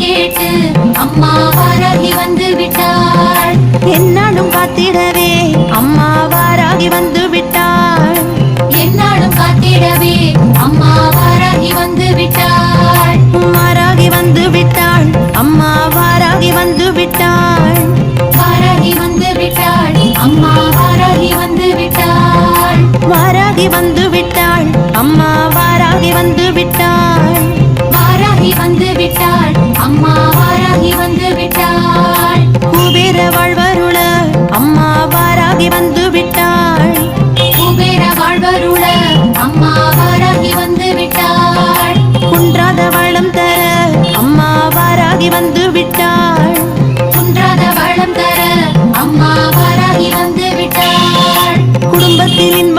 கேட்டு அம்மா வாராகி வந்து விட்டாள். என்னாலும் காத்திடவே அம்மா வாராகி வந்து விட்டாள். என்னாலும் காத்திடவே அம்மா வாராகி வந்து விட்டாள். வாராகி வந்து விட்டாள் அம்மா வாராகி வந்து விட்டாள். வாராகி வந்து விட்டாள் அம்மா வாராகி வந்து விட்டாள். வாராகி வந்து விட்டாள் அம்மா வாராகி வந்து விட்டாள். வாராகி வந்து விட்டாள் அம்மா வாராகி வந்து விட்டாள். குபேர வாழ்வருள அம்மா வாராகி வந்து விட்டாள். குபேர வாழ்வருள அம்மா வாராகி வந்து விட்டாள். குன்றாத வளம் தர அம்மா வாராகி வந்து விட்டாள். குன்றாத குடும்பத்தின்